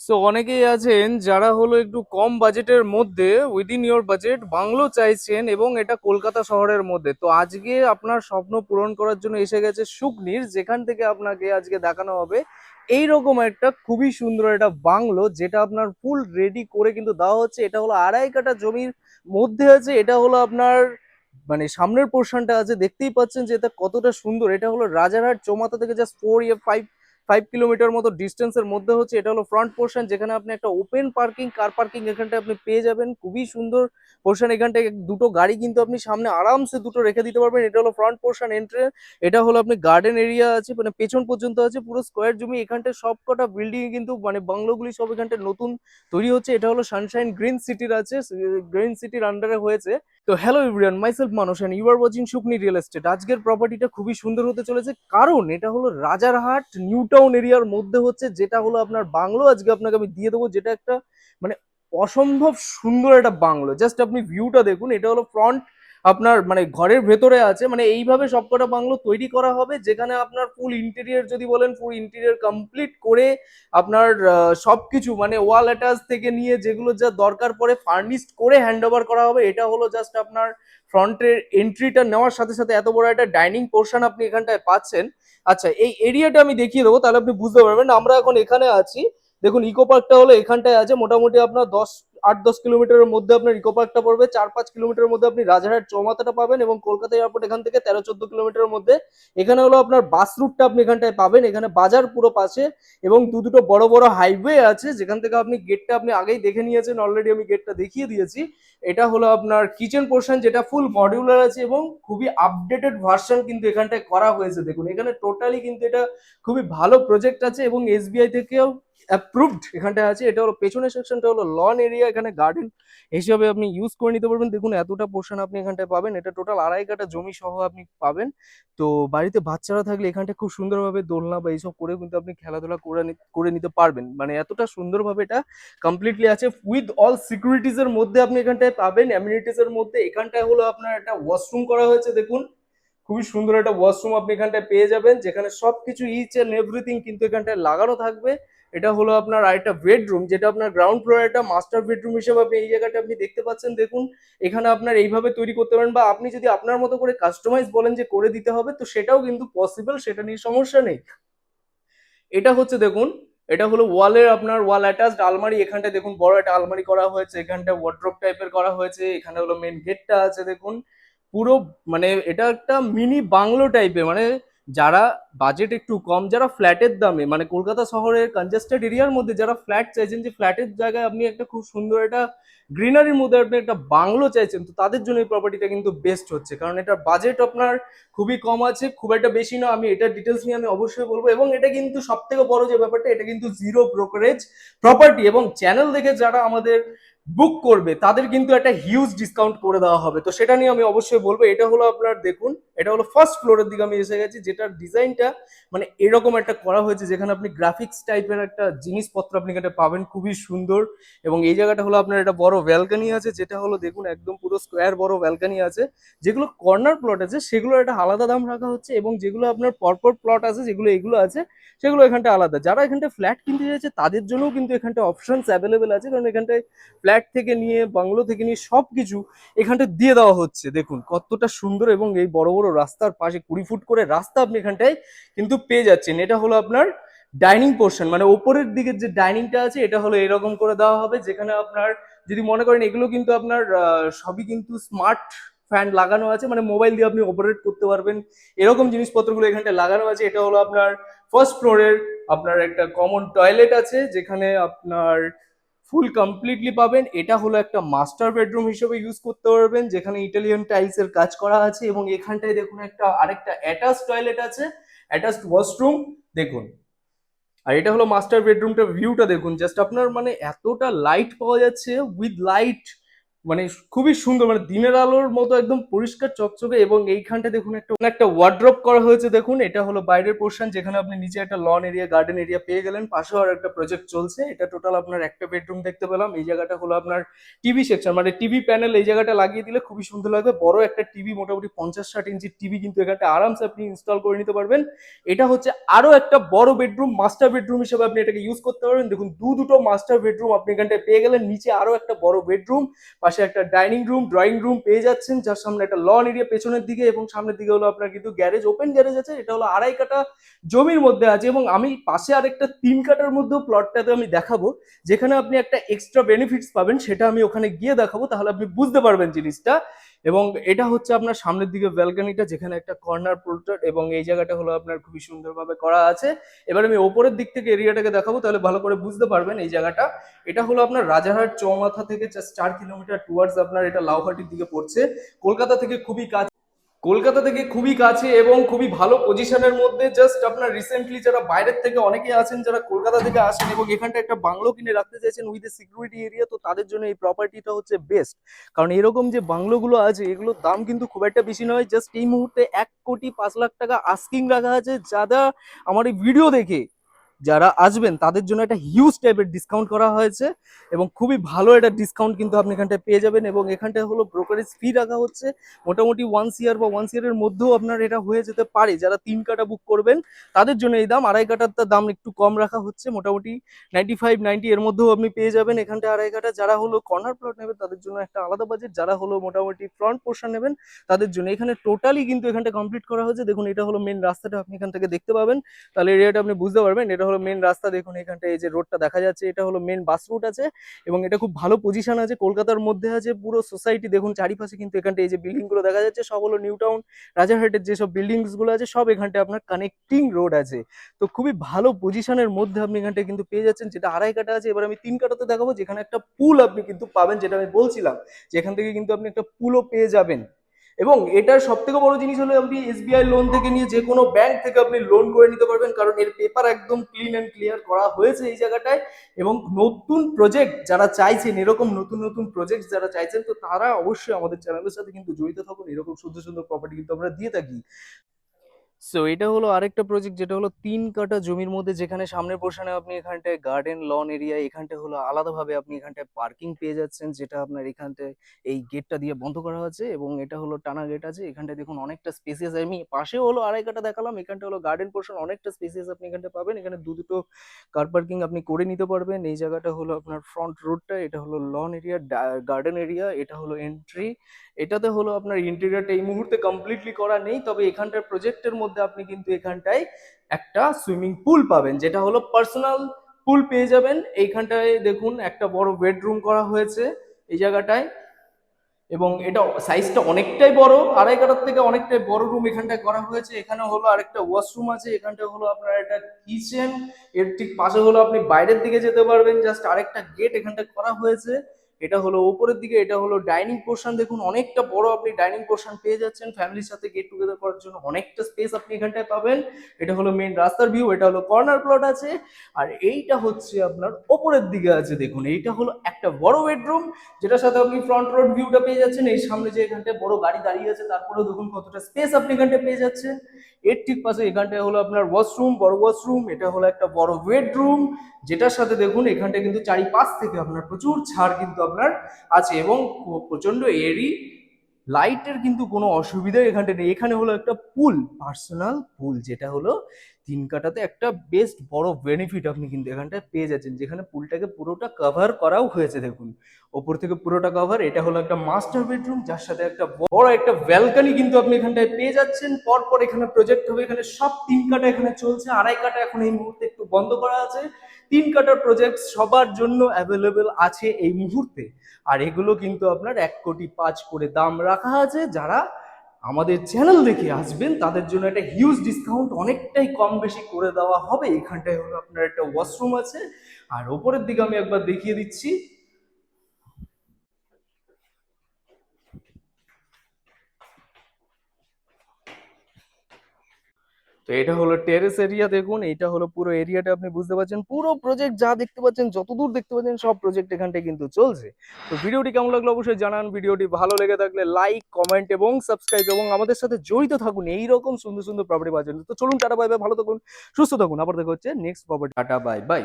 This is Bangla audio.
সো অনেকেই আছেন যারা হলো একটু কম বাজেটের মধ্যে উইদিন ইওর বাজেট বাংলো চাইছেন এবং এটা কলকাতা শহরের মধ্যে। তো আজকে আপনার স্বপ্ন পূরণ করার জন্য এসে গেছে সুকনির, যেখান থেকে আপনাকে আজকে দেখানো হবে। এই রকম একটা খুবই সুন্দর একটা বাংলো, যেটা আপনার ফুল রেডি করে কিন্তু দেওয়া হচ্ছে। এটা হলো আড়াই কাটা জমির মধ্যে আছে। এটা হলো আপনার মানে সামনের পোর্শনটা আছে। দেখতেই পাচ্ছেন যে এটা কতটা সুন্দর। এটা হলো রাজারহাট, চৌমাথা থেকে জাস্ট ফোর ইয়ে ফাইভ ফাইভ কিলোমিটার মতো ডিস্টেন্সের মধ্যে হচ্ছে, এটা হলো ফ্রন্ট পোর্শন যেখানে আপনি একটা ওপেন পার্কিং কার পার্কিং এখানটায় আপনি পেয়ে যাবেন। খুবই সুন্দর পোর্শন এখানটায় দুটো গাড়ি কিন্তু আপনি সামনে আরামসে দুটো রেখে দিতে পারবেন। এটা হলো ফ্রন্ট পোর্শন এন্ট্রে এটা হলো আপনি গার্ডেন এরিয়া আছে মানে পেছন পর্যন্ত আছে, পুরো স্কোয়ার জমি। এখানটায় সব কটা বিল্ডিং কিন্তু মানে বাংলোগুলি সব এখানটায় নতুন তৈরি হচ্ছে। এটা হলো সানশাইন গ্রিন সিটির আছে গ্রিন সিটির আন্ডারে হয়েছে। তো hello everyone myself Manush and you are watching Sukni real estate আজকের প্রপার্টিটা খুবই সুন্দর হতে চলেছে। কারণ এটা হলো রাজারহাট নিউ টাউন এরিয়ার মধ্যে হচ্ছে, যেটা হলো আপনার বাংলো। আজকে আপনাকে আমি দিয়ে দেবো যেটা একটা মানে অসম্ভব সুন্দর একটা বাংলো। জাস্ট আপনি ভিউটা দেখুন, এটা হলো ফ্রন্ট আপনার মানে ঘরের ভেতরে আছে মানে এইভাবে সবকটা বাংলো তৈরি করা হবে যেখানে আপনার ফুল ইন্টেরিয়ার যদি বলেন ফুল ইন্টেরিয়ার কমপ্লিট করে আপনার আহ, সবকিছু মানে ওয়াল অ্যাটাচ থেকে নিয়ে যেগুলো যা দরকার পড়ে ফার্নিশড করে হ্যান্ড ওভার করা হবে এটা হলো জাস্ট আপনার ফ্রন্টের এন্ট্রিটা নেওয়ার সাথে সাথে এত বড় একটা ডাইনিং পোর্শন আপনি এখানটায় পাচ্ছেন। আচ্ছা এই এরিয়াটা আমি দেখিয়ে দেবো তাহলে আপনি বুঝতে পারবেন। আমরা এখন এখানে আছি। দেখুন ইকো পার্কটা হলো এখানটায় আছে মোটামুটি আপনার দশ আট দশ কিলোমিটারের মধ্যে আপনার ইকো পার্কটা পড়বে চার পাঁচ কিলোমিটারের মধ্যে আপনি রাজারহাট চৌমাথাটা পাবেন এবং কলকাতা এয়ারপোর্ট এখান থেকে তেরো চোদ্দ কিলোমিটারের মধ্যে। এখানে হলো আপনার বাস রুটটা আপনি এখানটায় পাবেন, এখানে বাজার পুরো পাশে এবং দু দুটো বড় বড় হাইওয়ে আছে, যেখান থেকে আপনি গেটটা আপনি আগেই দেখে নিয়েছেন অলরেডি আমি গেটটা দেখিয়ে দিয়েছি। এটা হলো আপনার কিচেন পোর্শন যেটা ফুল মডিউলার আছে এবং খুবই আপডেটেড ভার্সন কিন্তু এখানটায় করা হয়েছে। দেখুন, এখানে টোটালি কিন্তু এটা খুবই ভালো প্রজেক্ট আছে এবং এসবিআই থেকেও অ্যাপ্রুভড এখানটায় আছে। এটা হলো পেছনের সেকশনটা হলো লন এরিয়া এখানে গার্ডেন হিসেবে আপনি ইউজ করে নিতে পারবেন। দেখুন, এতটা পোর্শন আপনি এখানটায় পাবেন। এটা টোটাল আড়াই কাটা জমি সহ আপনি পাবেন। তো বাড়িতে বাচ্চারা থাকলে এখানটা খুব সুন্দরভাবে দোলনা বা এইসব করে কিন্তু আপনি খেলাধুলা করে করে নিতে পারবেন। মানে এতটা সুন্দরভাবে এটা কমপ্লিটলি আছে। উইথ অল সিকিউরিটিজ এর মধ্যে আপনি এখানটায় পাবেন। অ্যামিনিটিস এর মধ্যে এখানটায় হলো আপনার একটা ওয়াশরুম করা হয়েছে, দেখুন। খুবই সুন্দর একটা ওয়াশরুম আপনি এখানটায় পেয়ে যাবেন। যেখানে সবকিছু ইচ এন্ড এভরিথিং কিন্তু এখানটায় লাগানো থাকবে। এটা হলো আপনার আরেকটা বেডরুম যেটা আপনার গ্রাউন্ড ফ্লোরে একটা মাস্টার বেডরুম হিসেবে আপনি এই জায়গাটা আপনি দেখতে পাচ্ছেন। দেখুন, এখানে আপনার এইভাবে তৈরি করতে পারেন বা আপনি যদি আপনার মতো করে কাস্টমাইজ বলেন যে করে দিতে হবে, তো সেটাও কিন্তু পসিবল সেটা নিয়ে সমস্যা নেই। এটা হচ্ছে দেখুন, এটা হলো ওয়ালের আপনার ওয়াল অ্যাটাচড আলমারি, এখানটা দেখুন বড় একটা আলমারি করা হয়েছে, এখানটা ওয়ার্ড্রপ টাইপের করা হয়েছে, এখানে হলো মেন গেটটা আছে দেখুন। পুরো মানে এটা একটা মিনি বাংলো টাইপের মানে যারা বাজেট একটু কম, যারা ফ্ল্যাটের দামে মানে কলকাতা শহরের কনজেস্টেড এরিয়ার মধ্যে যারা ফ্ল্যাট চাইছেন, যে ফ্ল্যাটের জায়গায় আপনি একটা খুব সুন্দর একটা গ্রিনারির মধ্যে আপনি একটা বাংলো চাইছেন, তো তাদের জন্য এই প্রপার্টিটা কিন্তু বেস্ট হচ্ছে। কারণ এটার বাজেট আপনার খুবই কম আছে, খুব একটা বেশি না, আমি এটার ডিটেলস নিয়ে আমি অবশ্যই বলব। এবং এটা কিন্তু সব থেকে বড় যে ব্যাপারটা, এটা কিন্তু জিরো ব্রোকারেজ প্রপার্টি এবং চ্যানেল দেখে যারা আমাদের বুক করবে, তাদের কিন্তু একটা হিউজ ডিসকাউন্ট করে দেওয়া হবে। তো সেটা নিয়ে আমি অবশ্যই বলব, এটা হলো আপনার দেখুন, এটা হলো ফার্স্ট ফ্লোরের দিকে আমি এসে গেছি, যেটার ডিজাইনটা মানে এরকম একটা করা হয়েছে, যেখানে আপনি গ্রাফিক্স টাইপের একটা জিনিসপত্র আপনি এখানে পাবেন, খুবই সুন্দর। এবং এই জায়গাটা হলো আপনার একটা বড় ব্যালকানি আছে, যেটা হলো দেখুন একদম পুরো স্কোয়ার বড় ব্যালকানি আছে, যেগুলো কর্নার প্লট আছে সেগুলো একটা আলাদা দাম রাখা হচ্ছে এবং যেগুলো আপনার পরপর প্লট আছে, যেগুলো এগুলো আছে, সেগুলো এখানটা আলাদা। যারা এখানটা ফ্ল্যাট কিনতে চাইছে, তাদের জন্যও কিন্তু এখানটা অপশনস অ্যাভেলেবেল আছে, কারণ এখানটায় ফ্ল্যাট থেকে নিয়ে, বাংলো থেকে নিয়ে সব কিছু এখানটা দিয়ে দেওয়া হচ্ছে। দেখুন, কতটা সুন্দর এবং এই বড় বড় রাস্তার পাশে কুড়ি ফুট করে রাস্তা আপনি এখানটায় কিন্তু পেয়ে যাচ্ছেন। এটা হলো আপনার ডাইনিং পোর্শন মানে ওপরের দিকের যে ডাইনিংটা আছে, এটা হলো এরকম করে দেওয়া হবে, যেখানে আপনার যদি মনে করেন এগুলো কিন্তু আপনার সবই কিন্তু স্মার্ট ফ্যান লাগানো আছে মানে মোবাইল দিয়ে আপনি অপারেট করতে পারবেন। এরকম জিনিসপত্রগুলো এখানটা লাগানো আছে। এটা হলো আপনার ফার্স্ট ফ্লোরের আপনার একটা কমন টয়লেট আছে, যেখানে আপনার ফুল কমপ্লিটলি পাবেন। এটা হলো একটা মাস্টার বেডরুম হিসেবে ইউজ করতে পারবেন, যেখানে ইটালিয়ান টাইলস এর কাজ করা আছে এবং এখানটায় দেখুন একটা আরেকটা অ্যাটাচ টয়লেট আছে, অ্যাটাচড ওয়াশরুম। দেখুন। আর এটা হলো মাস্টার বেডরুমটা ভিউটা দেখুন। জাস্ট আপনার মানে এতটা লাইট পাওয়া যাচ্ছে, উইথ লাইট মানে খুবই সুন্দর মানে দিনের আলোর মতো একদম পরিষ্কার চকচকে এবং এইখানটা দেখুন একটা একটা ওয়ার্ড্রপ করা হয়েছে দেখুন, এটা হলো বাইরের পোর্শন যেখানে আপনি নিচে একটা লন এরিয়া গার্ডেন এরিয়া পেয়ে গেলেন, পাশেও আর একটা প্রজেক্ট চলছে, এটা টোটাল আপনার একটা বেডরুম দেখতে পেলাম, এই জায়গাটা হলো আপনার টিভি সেকশন মানে টিভি প্যানেল এই জায়গাটা লাগিয়ে দিলে খুবই সুন্দর লাগবে, বড় একটা টিভি মোটামুটি পঞ্চাশ ষাট ইঞ্চির টিভি কিন্তু এখানটা আরামসে আপনি ইনস্টল করে নিতে পারবেন, এটা হচ্ছে আরও একটা বড় বেডরুম মাস্টার বেডরুম হিসেবে আপনি এটাকে ইউজ করতে পারবেন, দেখুন দু দুটো মাস্টার বেডরুম আপনি এখানটায় পেয়ে গেলেন, নিচে আরও একটা বড় বেডরুম পাশে একটা ডাইনিং রুম, ড্রয়িং রুম পেয়ে যাচ্ছেন, যার সামনে একটা লন এরিয়া পেছনের দিকে এবং সামনের দিকে হলো আপনার কিন্তু গ্যারেজ, ওপেন গ্যারেজ আছে, এটা হলো আড়াই কাটা জমির মধ্যে আছে এবং আমি পাশে আরেকটা তিন কাটার মধ্যেও প্লটটাতে আমি দেখাবো, যেখানে আপনি একটা এক্সট্রা বেনিফিটস পাবেন, সেটা আমি ওখানে গিয়ে দেখাবো, তাহলে আপনি বুঝতে পারবেন জিনিসটা। এবং এটা হচ্ছে আপনার সামনের দিকে ব্যালকানিটা যেখানে একটা কর্নার পোর্টার এবং এই জায়গাটা হলো আপনার খুবই সুন্দরভাবে করা আছে। এবার আমি ওপরের দিক থেকে এরিয়াটাকে দেখাবো, তাহলে ভালো করে বুঝতে পারবেন এই জায়গাটা। এটা হলো আপনার রাজারহাট চৌমাথা থেকে চার কিলোমিটার টুয়ার্ডস আপনার এটা লাউহাটির দিকে পড়ছে। কলকাতা থেকে খুবই কাছে কলকাতা থেকে খুবই কাছে এবং খুবই ভালো পজিশনের মধ্যে জাস্ট আপনার রিসেন্টলি যারা বাইরের থেকে অনেকে আছেন, যারা কলকাতা থেকে আসেন এবং এখানটা একটা বাংলো কিনে রাখতে চাইছেন উইথ এ সিকিউরিটি এরিয়া তো তাদের জন্য এই প্রপার্টিটা হচ্ছে বেস্ট কারণ এরকম যে বাংলোগুলো আছে, এগুলোর দাম কিন্তু খুব একটা বেশি নয়। জাস্ট এই মুহূর্তে এক কোটি পাঁচ লাখ টাকা আস্কিং রাখা আছে। যারা আমার এই ভিডিও দেখে যারা আসবেন, তাদের জন্য একটা হিউজ টাইপের ডিসকাউন্ট করা হয়েছে এবং খুবই ভালো একটা ডিসকাউন্ট কিন্তু আপনি এখানটায় পেয়ে যাবেন এবং এখানটায় হলো ব্রোকারেজ ফি রাখা হচ্ছে। মোটামুটি ওয়ান ইয়ার বা ওয়ান ইয়ারের মধ্যেও আপনার এটা হয়ে যেতে পারে। যারা তিন কাটা বুক করবেন, তাদের জন্য এই দাম আড়াই কাটার দাম একটু কম রাখা হচ্ছে। মোটামুটি নাইনটি ফাইভ নাইনটি এর মধ্যেও আপনি পেয়ে যাবেন এখানটা আড়াই কাটা। যারা হলো কর্নার প্লট নেবেন, তাদের জন্য একটা আলাদা বাজেট যারা হলো মোটামুটি ফ্রন্ট পোর্শন নেবেন, তাদের জন্য এখানে টোটালি কিন্তু এখানটা কমপ্লিট করা হয়েছে। দেখুন, এটা হলো মেন রাস্তাটা, আপনি এখান থেকে দেখতে পাবেন। তাহলে এরিয়াটা আপনি বুঝতে পারবেন। এটা হলো মেন রাস্তা, দেখুন এখানটা, এই যে রোডটা দেখা যাচ্ছে, এটা হলো মেন বাস রুট আছে এবং এটা খুব ভালো পজিশন আছে, কলকাতার মধ্যে আছে পুরো সোসাইটি দেখুন চারিপাশে কিন্তু এখানটা, এই যে বিল্ডিংগুলো দেখা যাচ্ছে, সব হলো নিউ টাউন রাজারহাটের যেসব বিল্ডিংসগুলো আছে, সব এখানটা আপনার কানেক্টিং রোড আছে। তো খুবই ভালো পজিশনের মধ্যে আপনি এখানটা কিন্তু পেয়ে যাচ্ছেন, যেটা আড়াই কাটা আছে, এবার আমি তিন কাটাতে দেখাবো, যেখানে একটা পুল আপনি কিন্তু পাবেন, যেটা আমি বলছিলাম, যেখান থেকে কিন্তু আপনি একটা পুলও পেয়ে যাবেন। এবং এটার সব থেকে বড় জিনিস হলো আপনি এসবিআই লোন থেকে নিয়ে যে কোনো ব্যাংক থেকে আপনি লোন করে নিতে পারবেন, কারণ এর পেপার একদম ক্লিন অ্যান্ড ক্লিয়ার করা হয়েছে এই জায়গাটায় এবং নতুন প্রজেক্ট যারা চাইছেন, এরকম নতুন নতুন প্রজেক্ট যারা চাইছেন, তো তারা অবশ্যই আমাদের চ্যানেলের সাথে কিন্তু জড়িত থাকুন। এরকম সুন্দর সুন্দর প্রপার্টি কিন্তু আমরা দিয়ে থাকি। সো এটা হলো আরেকটা প্রজেক্ট যেটা হলো তিন কাটা জমির মধ্যে যেখানে সামনের পোর্শনে আপনি এখানটায় গার্ডেন লন এরিয়া এখানটায় হলো আলাদাভাবে আপনি এখানটায় পার্কিং পেয়ে যাচ্ছেন, যেটা আপনার এখানটায় এই গেটটা দিয়ে বন্ধ করা হয়েছে এবং এটা হলো টানা গেট আছে। এখানটায় দেখুন অনেকটা স্পেসিয়াস আমি পাশেও হলো আড়াই কাটা দেখালাম এখানটা হলো গার্ডেন পোর্শন অনেকটা স্পেসিয়াস আপনি এখানটা পাবেন। এখানে দু দুটো কার পার্কিং আপনি করে নিতে পারবেন। এই জায়গাটা হলো আপনার ফ্রন্ট রোডটা এটা হলো লন এরিয়া গার্ডেন এরিয়া এটা হলো এন্ট্রি এটাতে হলো আপনার ইন্টেরিয়রটা এই মুহূর্তে কমপ্লিটলি করা নেই, তবে এখানটার প্রজেক্টের মধ্যে আপনি কিন্তু এখানটায় একটা সুইমিং পুল পাবেন, যেটা হলো পার্সোনাল পুল পেয়ে যাবেন। এইখানটায় দেখুন একটা বড় বেডরুম করা হয়েছে এই জায়গাটায়, এবং এটা সাইজটা অনেকটাই বড়, আড়াই কাটার থেকে অনেকটাই বড় রুম এখানটায় করা হয়েছে। এখানে হলো আরেকটা ওয়াশরুম আছে, এখানটা হলো আপনার একটা কিচেন, এর ঠিক পাশে হলো আপনি বাইরের দিকে যেতে পারবেন, জাস্ট আরেকটা গেট এখানটা করা হয়েছে। এটা হলো ওপরের দিকে, এটা হলো ডাইনিং পোর্শন দেখুন, অনেকটা বড় আপনি ডাইনিং পোর্শন পেয়ে যাচ্ছেন। ফ্যামিলির সাথে গেট টুগেদার করার জন্য অনেকটা স্পেস আপনি এখানটায় পাবেন। এটা হলো মেন রাস্তার ভিউ এটা হলো কর্নার প্লট আছে। আর এইটা হচ্ছে আপনার ওপরের দিকে আছে, দেখুন। এইটা হলো একটা বড় বেডরুম যেটার সাথে আপনি ফ্রন্ট রোড ভিউটা পেয়ে যাচ্ছেন। এই সামনে যে এখানটায় বড় গাড়ি দাঁড়িয়ে আছে, তারপরেও দেখুন কতটা স্পেস আপনি এখানটায় পেয়ে যাচ্ছেন। এর ঠিক পাশে এখানটায় হলো আপনার ওয়াশরুম বড় ওয়াশরুম এটা হলো একটা বড় বেডরুম যেটার সাথে দেখুন এখানটায় কিন্তু চারিপাশ থেকে আপনার প্রচুর ছাড় কিন্তু আপনার আছে এবং প্রচণ্ড এরি লাইটের কিন্তু কোনো অসুবিধা এখানটা নেই। এখানে হলো একটা পুল, পার্সোনাল পুল, যেটা হলো তিন কাটাতে একটা বেস্ট বড় বেনিফিট আপনি কিন্তু এখানটায় পেয়ে যাচ্ছেন। যেখানে পুলটাকে পুরোটা কভার করাও হয়েছে, দেখুন। ওপর থেকে পুরোটা কভার এটা হলো একটা মাস্টার বেডরুম যার সাথে একটা বড় একটা ব্যালকনি কিন্তু আপনি এখানটায় পেয়ে যাচ্ছেন। পরপর এখানে প্রজেক্ট হবে, এখানে সব তিন কাটা এখানে চলছে। আড়াই কাটা এখন এই মুহূর্তে একটু বন্ধ করা আছে। তিন কাটার প্রজেক্ট সবার জন্য অ্যাভেলেবেল আছে এই মুহূর্তে। আর এগুলো কিন্তু আপনার এক কোটি পাঁচ করে দাম রাখা আছে। যারা আমাদের চ্যানেল দেখে আসবেন, তাদের জন্য একটা হিউজ ডিসকাউন্ট অনেকটাই কম বেশি করে দেওয়া হবে। এখানটায় হলো আপনার একটা ওয়াশরুম আছে। আর ওপরের দিকে আমি একবার দেখিয়ে দিচ্ছি। তো এটা হলো টেরেস এরিয়া দেখুন এটা হলো পুরো এরিয়াটা আপনি বুঝতে পারছেন। পুরো প্রজেক্ট যা দেখতে পাচ্ছেন, যতদূর দেখতে পাচ্ছেন, সব প্রজেক্ট এখানটায় কিন্তু চলছে। তো ভিডিওটি কেমন লাগল অবশ্যই জানান। ভিডিওটি ভালো লেগে থাকলে লাইক কমেন্ট এবং সাবস্ক্রাইব এবং আমাদের সাথে জড়িত থাকুন। এই রকম সুন্দর সুন্দর প্রপার্টি জন্য। তো চলুন, টাটা বাই বাই ভালো থাকুন, সুস্থ থাকুন। আবার দেখা হচ্ছে next property tata bye bye